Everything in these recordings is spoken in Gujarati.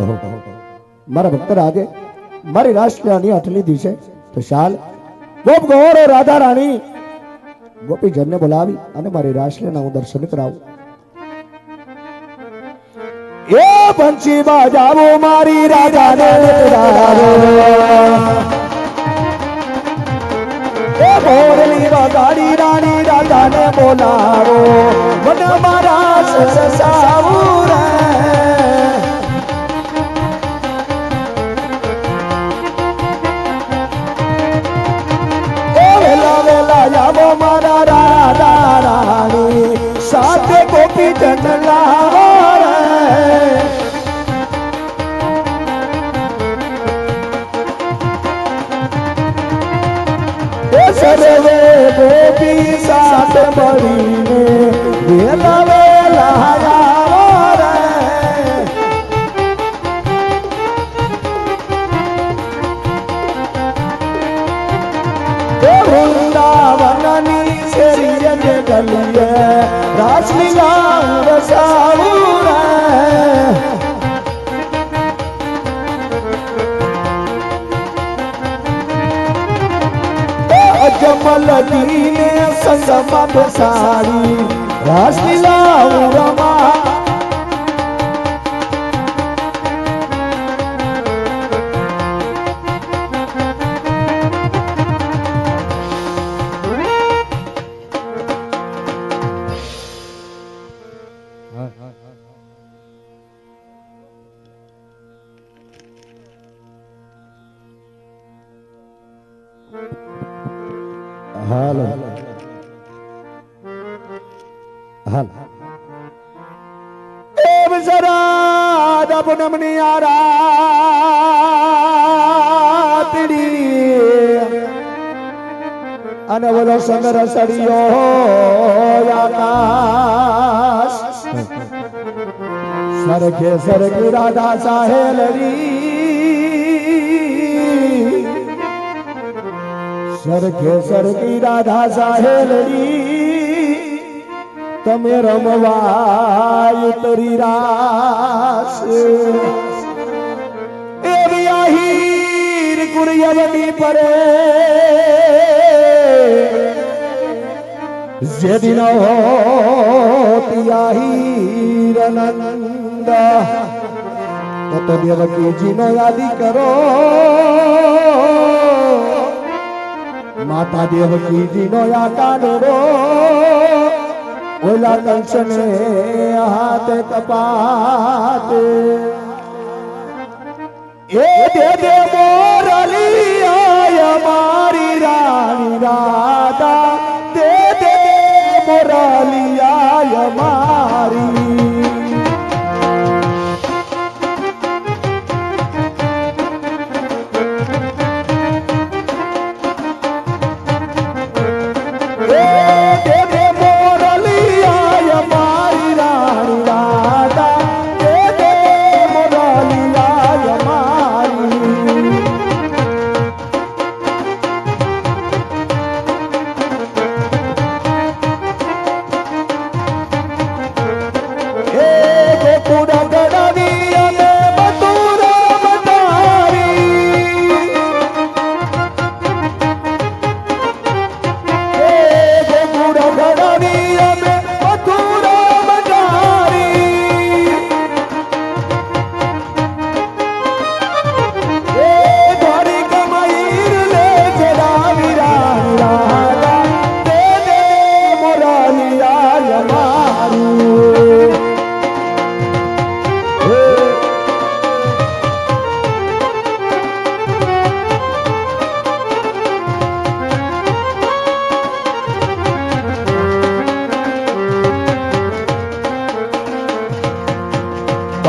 મારા ભક્ત રાજે મારી રાષ્ટ્રની હઠ દી છે. તો શાલ, ગોપ ગોરો રાધા રાણી. ગોપીજનને બોલાવી અને મારી રાષ્ટ્રના હું દર્શન કરાવું. એ પંછી બાજાવો મારી એ મોરલી વગાડી રાણી રાધાને બોલાવો. મને મારા સસાવું સર્વે ગોપી સાથ મળીને વેલા વેલા جمال دین سسما بساری راس لیلا رما Thank you. હાલો. હાલ. એમ જરા દબનમની આરાતડી અને બોલો સંગર સડિયો આકાશ. સરખે સરખી રાધા સાહેલરી સરખે સરખી રાધા સાહેલરી તમે રમવાય તરી રાસ. એવી કુરિયવની પરે. જેદિન હોતી આહીર નંદ. તો દેવકીજીનો યાદી કરો. માતા દેવકીજીનો આ કાનડો ઓલા કંસને હાથ કપાતે. એ દે દે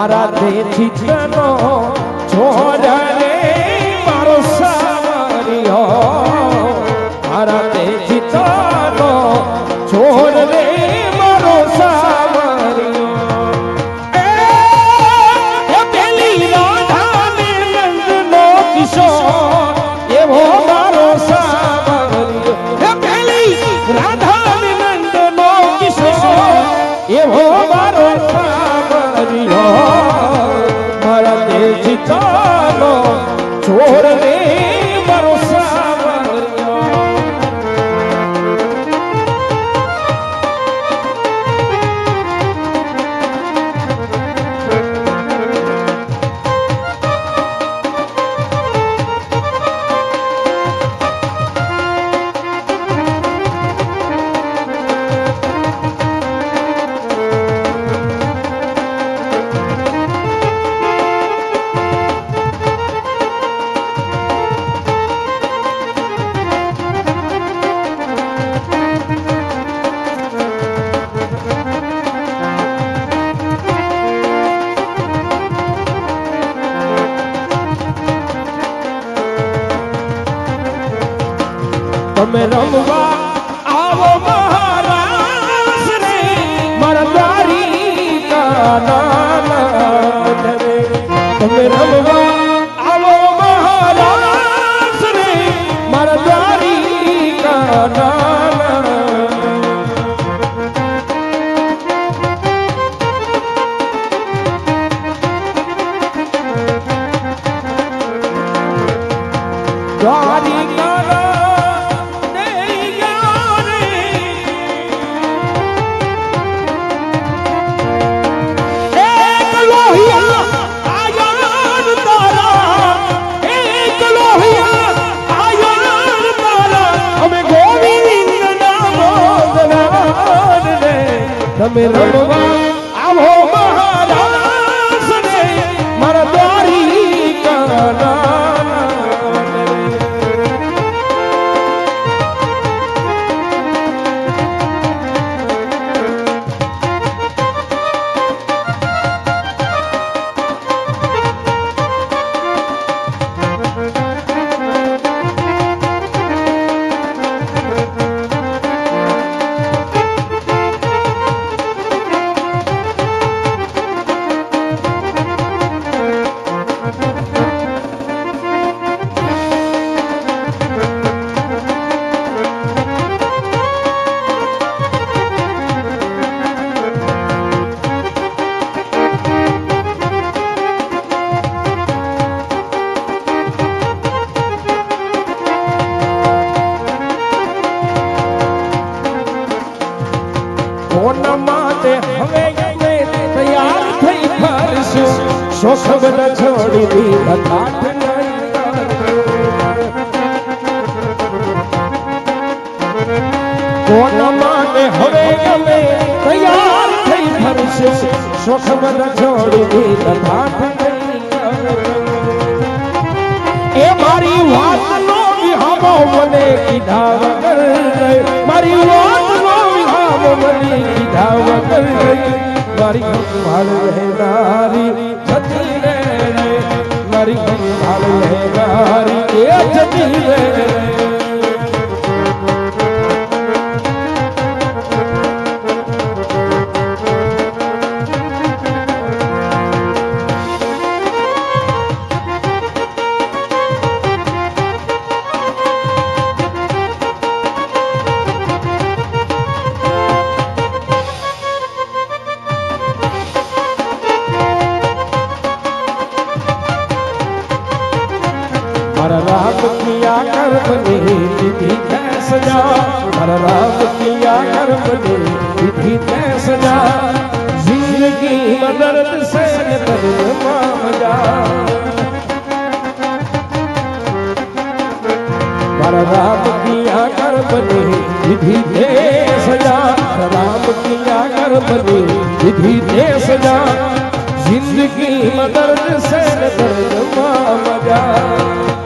મારા દેશી તમે રમવા આવો મહારાજ રે મારા દ્વારિકા તમે રમવા એ મારી વાત વિહામો મને કીધા વગર. મારી વાત વિહામો મને કીધા વગર. મારી સંભાળ. મારી સંભાળ રહેનારી એ જતી રે. મદદ સે દર્દમાં મજા મારા રામ કિયા કર્મની વિધિ દે સજા. રામ કિયા કર્મની વિધિ દે સજા. જિંદગી મદદ સે દર્દમાં મજા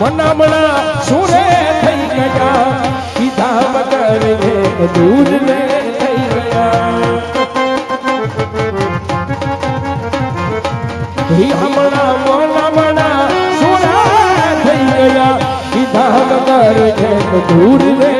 મનામણા સુરે થઈ ગયા. કીધા વગર એ દૂર ને થઈ ગયા. રિહામણા મનામણા સુરે થઈ ગયા. કીધા વગર એ દૂર ને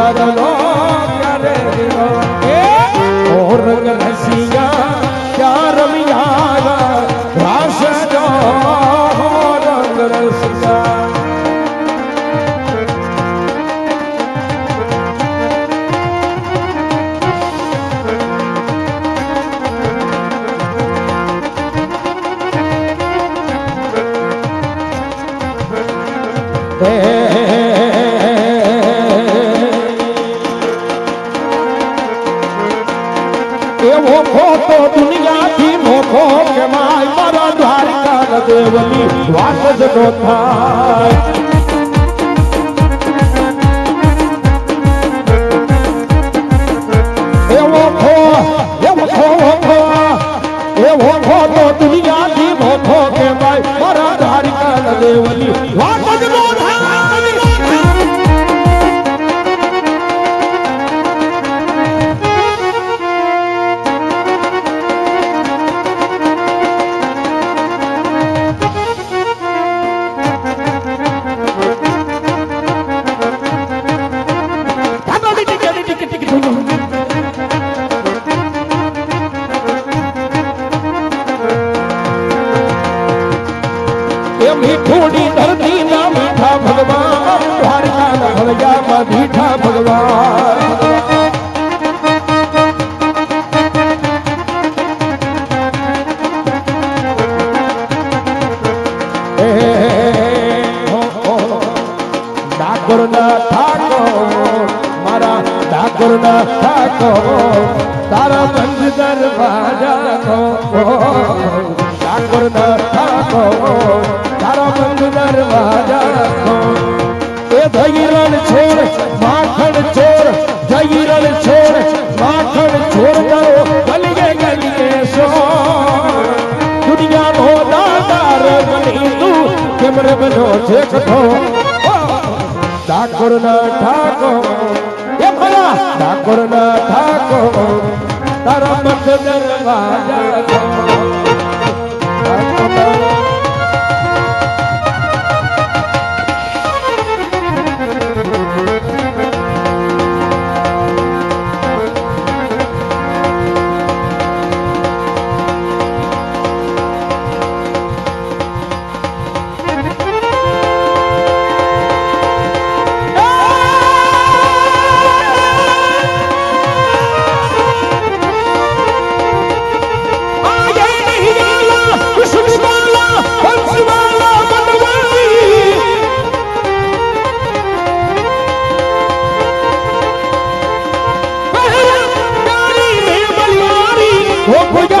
Sarala દેવની વાત જ નો થાય. મીઠુડી ધરતી ના મીઠા ભગવાન દ્વારકા ના ભળિયામાં મીઠા ભગવાન. ડાકોર ના ઠાકોર મારા ડાકોર ના ઠાકોર તારા બંધ દરવાજા કો ડાકોર ના ઠાકોર બંધ દરવાજા એ ધૈરણ છોડ, માખણ ચોર ધૈરણ છોડ, માખણ છોડ કરો, ગલીએ ગલીએ સો દુનિયાનો દાદાર બની તું, કેમ રે બનો છે કથો ઠાકોર ના ઠાકોર એ ભલા ઠાકોર ના ઠાકોર તારા મત દરવાજા Oh, we got.